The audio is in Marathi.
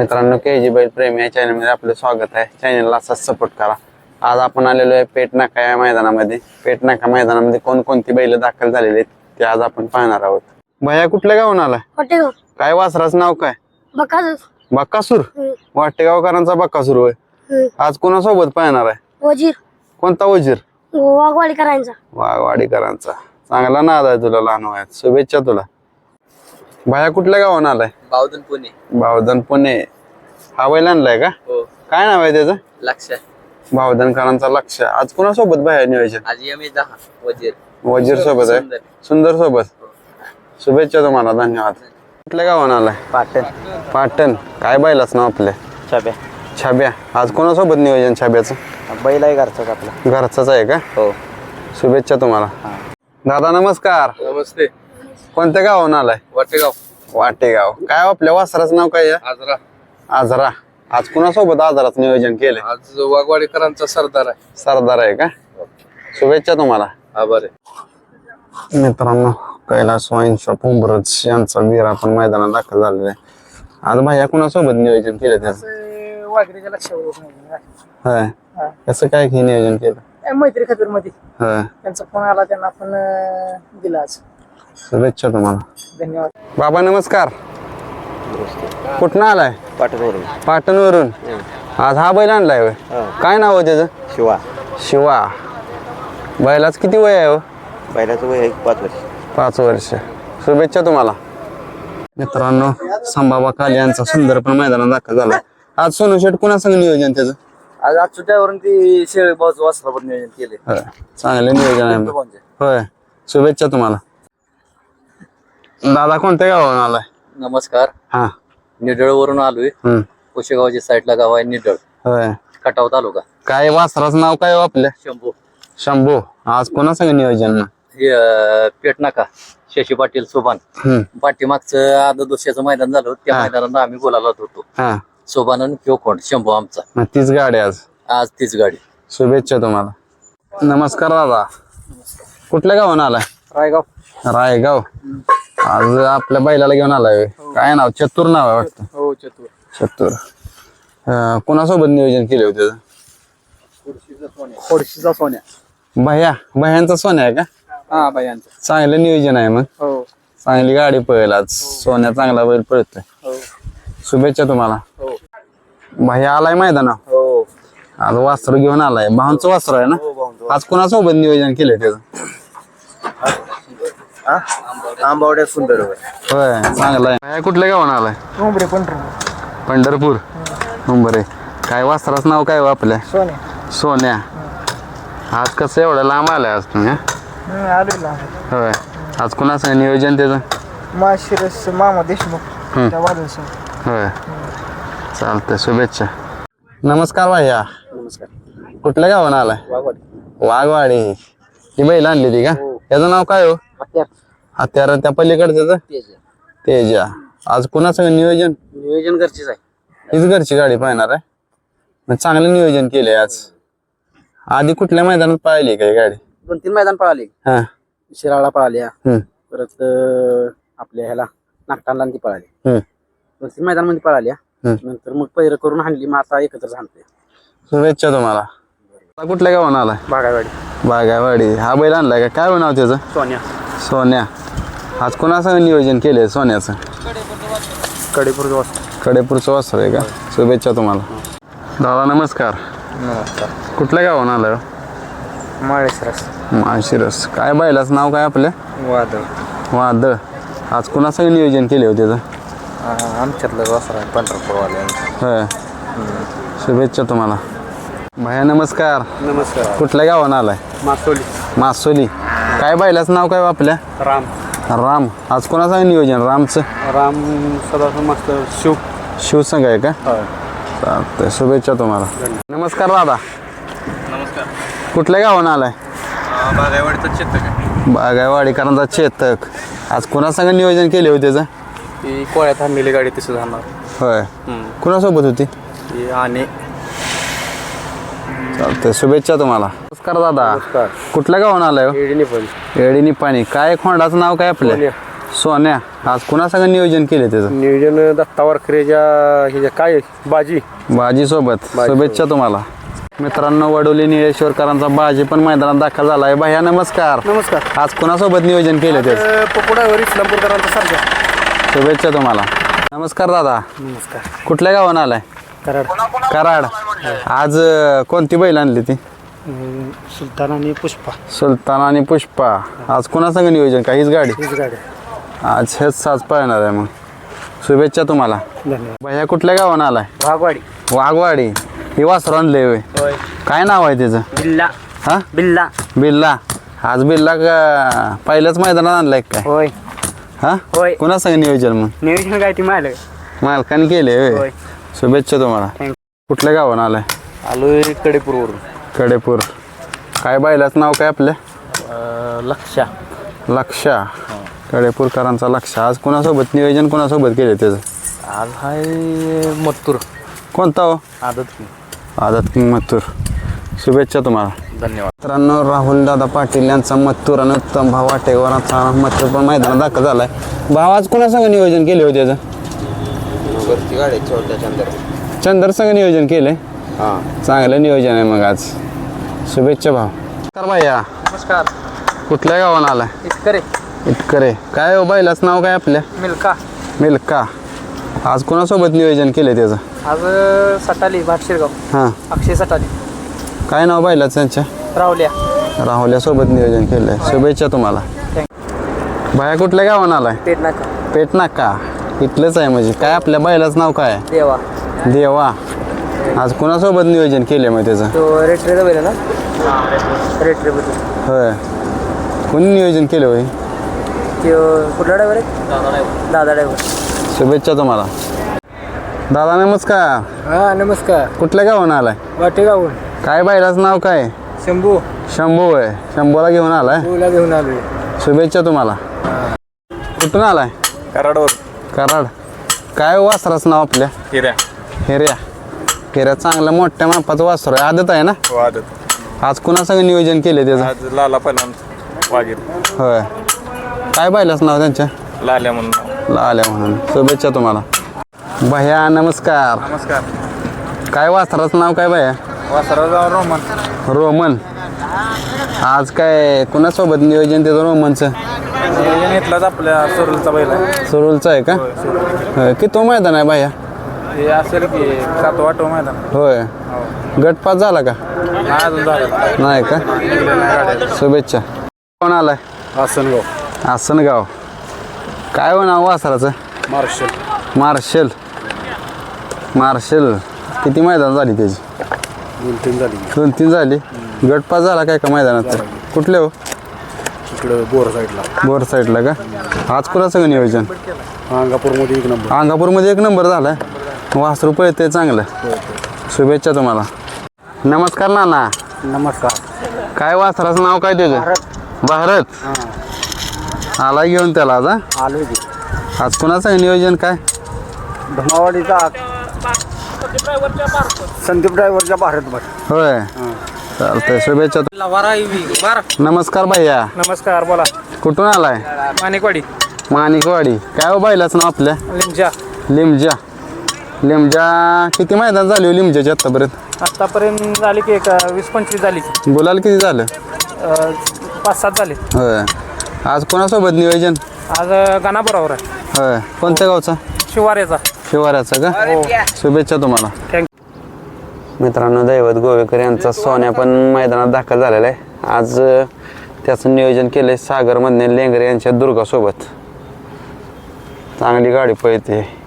मित्रांनो के जी बैल प्रेमी या चॅनलमध्ये आपलं स्वागत आहे. चॅनलला असाच सपोर्ट करा. आज आपण आलेलो आहे पेट नाका या मैदानामध्ये. पेट नाका मैदानामध्ये कोणकोणती बैल दाखल झालेली आहेत ते आज आपण पाहणार आहोत. भैया कुठल्या गावून आलाय? वाटेगाव काय वासराचं नाव काय? बकासूर. बक्कासूर वाटेगावकरांचा बक्कासूर होय. आज कोणासोबत पाहणार आहे? वजीर. कोणता वजीर? वाघवाडीकरांचा. वाघवाडीकरांचा. चांगला नाद आहे तुला लहान वयात. शुभेच्छा तुला. भैया कुठल्या गावाहून आलाय? बावधन पुणे. भावधन पुणे. हा बैल आणलाय का? हो. काय नाव आहे त्याचं? लक्ष. भावधनकरांचा लक्ष. आज कोणासोबत बाहेर नियोजन? आज एम ए दहा वजीर. वजीर सोबत आहे. सुंदर. सोबत. शुभेच्छा तुम्हाला धन्यवाद. कुठल्या गावानं आलाय? पाटण. पाटण. काय बैलाच नाव आपल्या छाप्या छाब्या. आज कोणासोबत नियोजन छाब्याचं? बैल आहे घरचा आपला. घरचाच आहे का? हो. शुभेच्छा तुम्हाला. दादा नमस्कार. नमस्ते. कोणत्या गावानं आलाय? वाटेगाव. वाटेगाव. काय आपल्या वासराचं नाव काय आहे? आजरा. आजरा. आज कोणासोबत आजाराचं नियोजन केलंय? आज वाघवाडीकरांचा सरदार आहे. सरदार आहे का? शुभेच्छा तुम्हाला. आभार आहे. मित्रांनो कैलास वाईन शॉप उंबरज यांचा वीर आपण मैदानात दाखल झालेला आहे. आज भाई कोणासोबत नियोजन केलं त्याचं? वाघरीच्या लक्षावर होय. कसं काय की नियोजन केलं? मैत्री खबीरमध्ये होय. त्यांचा फोन आला त्यांना आपण अं, दिला आज. शुभेच्छा तुम्हाला. धन्यवाद. बाबा नमस्कार. कुठनं आलाय? पाटणवरून. पाटणवरून. आज हा बैल आणलाय होय. काय नाव आहे त्याचं? शिवा. शिवा. बैलाच किती वय आहे हो? बैलाचं वय आहे पाच वर्ष. पाच वर्ष. शुभेच्छा तुम्हाला. मित्रांनो संभाबा काले यांचा सुंदर पण मैदानात दाखल झाला. आज सोनू शेट कुणा संग नियोजन त्याचं? आज आज सुट्यावरून ती शेळी बाजू वासरावर नियोजन केले होय. चांगलं नियोजन आहे मग. होय. शुभेच्छा तुम्हाला. दादा कोणत्या गावाहून आलाय? नमस्कार. हा. निडळवरून आलोय. हम्म. कुशेगावच्या साईडला गाव आहे निडळ. होय. कटाव तालुका. काय वासराचं नाव काय हो आपल्या शंभू. शंभू. आज कोणा संग नियोजन ना हे अं, पेट नाका. शशी पाटील सोबान हम्म. पाठीमागचं आदर दोषाचं मैदान झालं. त्या हा. मैदानात आम्ही बोलायला होतो हा. सोबान आणि किंवा शंभू आमचा. मग तीच गाडी आज? आज तीच गाडी. शुभेच्छा तुम्हाला. नमस्कार दादा. कुठल्या गावाहून आलाय? रायगाव. रायगाव. आज आपल्या बैलाला घेऊन आलाय. होय. काय नाव? चतुर नाव आहे वाटतं. हो चतुर. चतुर. अं, कोणासोबत नियोजन केले होते? खोडशीचा सोन्या. भैया भैयांचा सोन्या आहे का? हा बायांचा चांगलं नियोजन आहे मग. हो. चांगली गाडी पळेल आज. सोन्या चांगला बैल पळतोय. हो. शुभेच्छा तुम्हाला. हो. भैया आलाय मैदाना हो. आज वासरू घेऊन आलाय. भावांचं वासरू आहे ना? आज कोणासोबत नियोजन केलंय त्याचं? आंबावड्या सुंदर होय चांगलं आहे कुठल्या गावानं आलाय? पण पंढरपूर. बरे काय वासराचं नाव काय हो आपल्या? सोन्या. सोन्या. आज कसं एवढं लांब आलाय आज तुम्ही हा? होय. आज कुणाचं नियोजन त्याचं? माशिरस मामा देशमुख. त्या होय. चालतंय शुभेच्छा. नमस्कार भैया. नमस्कार. कुठल्या गावानं आलाय? वाघवाडी. वाघवाडी. ही बैल आणली ती का? त्याचं नाव काय हो? हत्यार. त्या पलीकडचं तेजा. आज कुणाचं नियोजन? नियोजन घरचीच आहे. हीच घरची गाडी पाहणार आहे. चांगलं नियोजन केलंय आज. आधी कुठल्या मैदानात पाहिली काय गाडी? दोन तीन मैदान पळाली हा. शिराळा पळाल्या परत आपल्या ह्याला नागटांना ती पळाली दोन तीन मैदानमध्ये पळाल्या. नंतर मग पैर करून हाणली मग आता एकत्र झालते शुभेच्छा तुम्हाला. कुठल्या गावानं आलाय? बागावाडी बागावाडी हा बैल आणलाय का? काय नाव त्याचं? सोन्या. सोन्या. आज कोणाचं नियोजन केलंय सोन्याचं? कडेपूर कडेपूरचं वासर आहे का? शुभेच्छा तुम्हाला. दादा नमस्कार. नमस्कार. कुठल्या गावानं आलाय हो? माळेसरस माशिरस काय बैलाचं नाव काय आपल्या वादळ. वादळ. आज कुणाचं नियोजन केले होते त्याचं? आमच्यातलं वासर आहे पंढरपूरवाल्या शुभेच्छा तुम्हाला. भैया नमस्कार. नमस्कार. कुठल्या गावानं आलाय? मासोली. मासोली. काय बैलाचं नाव काय हो आपल्या? राम. राम. आज कोणाचं नियोजन? रामचं? राम सदा मस्त. शिव. शिवसंघ आहे का? चालतंय. शुभेच्छा तुम्हाला. नमस्कार दादा. नमस्कार. कुठल्या गावानं आलाय? बागावाडीचं चित्त काय बागायवाडीकरांचा चेतक. आज कोणासंग नियोजन केले होते ती कोळ्यात आणलेली गाडी तसं जाणार. होय. कुणासोबत होती? आणि चालतंय. शुभेच्छा तुम्हाला. नमस्कार दादा. कुठल्या गावानं आलाय हो? एडीने पण. येडी निपाणी काय खोंडाचं नाव काय आपलं? सोन्या. सोन्या. आज कुणासंग नियोजन केले त्याचं? नियोजन दत्ता वारकरेच्या हे काय बाजी. बाजी सोबत. शुभेच्छा तुम्हाला. मित्रांनो वडोली निळेश्वरकरांचा बाजी पण मैदानात दाखल झाला आहे भैया नमस्कार. नमस्कार. आज कुणासोबत नियोजन केले त्याचं? पकोडावर इस्लामपूरकरांचा सारखा. शुभेच्छा तुम्हाला. नमस्कार दादा. नमस्कार. कुठल्या गावानं आलाय? कराड. कराड. आज अं, कोणती बैल आणली ती? सुलतान आणि पुष्पा. सुलतान आणि पुष्पा. आज कुणासंग नियोजन का? हीच गाडी? हीच गाडी. आज हेच साज पळणार आहे मग. शुभेच्छा तुम्हाला. धन्यवाद. भैया कुठल्या गावानं आलाय? भागवाडी वाघवाडी. ही वासरू आणले होय. काय नाव आहे त्याचं बिल्ला. हा? बिल्ला. बिल्ला. आज बिल्ला का पहिल्याच मैदानात आणलाय काय? होय. हा? होय. कुणासंग नियोजन मग? नियोजन काय ती माहिती मालकाने केले होय. होय. शुभेच्छा तुम्हाला. कुठल्या गावानं आलाय? आलोय कडेपूरवरून. कडेपूर. काय बायलाच नाव काय आपल्या लक्षा. लक्षा. कडेपूरकरांचा लक्ष. आज कुणासोबत नियोजन कुणासोबत केले त्याचं? आज हाय मत्तूर कोणता हो? आदत आदत किंग मथुर. शुभेच्छा तुम्हाला. धन्यवाद. मित्रांनो राहुल दादा पाटील यांचा मथुर आणि उत्तम भाव वाटेकरांचा मथुर पण मैदानात दाखल झालाय. भाव आज कुणासंग नियोजन केले होते त्याचं? चंदर संघ नियोजन केले चांगलं नियोजन आहे मग आज. शुभेच्छा भाव तर भैया. नमस्कार. कुठल्या गावानं आलाय? इतकरे इटकरे. काय हो बैलाच नाव काय आपल्या? मिल्का. मिल्का. आज कुणासोबत नियोजन केले त्याचं? आज सटाली भाटशिरगाव हां. अक्षय सटाली. काय नाव बैलाच त्यांच्या रावल्या राहुल्यासोबत नियोजन केलंय. शुभेच्छा तुम्हाला. भाया कुठल्या गावानं आलाय? पेट नाका पेट नाका इथलंच आहे म्हणजे. काय आपल्या बैलाचं नाव काय? देवा. देवा. आज कुणासोबत नियोजन केले मग त्याचं? तो रेट्रेचा बैल ना? रेट्रे बद्दल होय. कोणी नियोजन केलं होय? तो कुठला ड्रायव्हर आहे? दादा ड्रायव्हर शुभेच्छा तुम्हाला. दादा नमस्कार. हां नमस्कार. कुठल्या गावानं आलाय? वाटेगावून काय बैलाचं नाव काय? शंभू. शंभू आहे शंभूला घेऊन आलाय? तुला घेऊन आलोय. शुभेच्छा तुम्हाला. कुठून आलाय? कराडवर कराड. काय वासराचं नाव आपल्या? हिऱ्या. हिर्या हिऱ्या चांगलं मोठ्या मापाचं वासर आहे. आदत आहे ना? वादत आज कुणासंग नियोजन केले त्याचं? आज लाला पहिला वागीर होय. काय पाहिलंच नाव त्यांच्या? लाल्या म्हणून आल्या म्हणून. शुभेच्छा तुम्हाला. भैया नमस्कार. नमस्कार. काय वासराचं नाव काय भैया? वासराव रोमन. रोमन. आज काय कुणासोबत नियोजन त्याचं रोमनचं? घेतलाच आपल्या सुरलचा बैल आहे. सुरुलचं आहे का? होय किती तो मैदान आहे भैया हे? असेल की सात वाटो मैदान. होय. गटपात झाला का? नाही अजून झालं. नाही का? शुभेच्छा. कोण आलाय? आसनगाव. आसनगाव. काय हो नाव वासराचं? मार्शल. मार्शल. मार्शल. किती मैदान झाली त्याची? दोन तीन झाली. दोन तीन झाली. गटपास झाला काय का मैदानात? कुठले हो? इकडं बोर साईडला. बोर साईडला का? आज कुणाचं नियोजन? अंगापूरमध्ये एक नंबर. अंगापूरमध्ये एक नंबर झालाय. वासरू पळते चांगलं. शुभेच्छा तुम्हाला. नमस्कार नाना. नमस्कार. काय वासराचं नाव काय त्याचं भारत. आला घेऊन त्याला आज हा? आलोय की. आज कुणाचं नियोजन काय? धमावाडीचा संदीप ड्रायव्हरच्या भारतभर होय. चालतंय. शुभेच्छा नमस्कार भैया. नमस्कार बोला. कुठून आलाय? माणिकवाडी. माणिकवाडी. काय हो बैलाचं नाव आपल्या लिमजा. लिमजा. लिमजा किती मैदान झाली हो लिमजाची आत्तापर्यंत आतापर्यंत झाली की एक अं, वीस पंचवीस झाली. बोलाल किती झालं? अं, पाच सात झाले. होय. आज कोणासोबत नियोजन? आज अं, गाणा बरोबर आहे. होय. कोणत्या गावचा? शिवाऱ्याचा शिवाऱ्याचा का? शुभेच्छा तुम्हाला. थँक्यू मित्रांनो दैवत गोवेकर यांचा सोन्या पण मैदानात दाखल झालेला आहे. आज त्याचं नियोजन केलंय सागरमधने लेंगरे यांच्या दुर्गासोबत. चांगली गाडी पळते.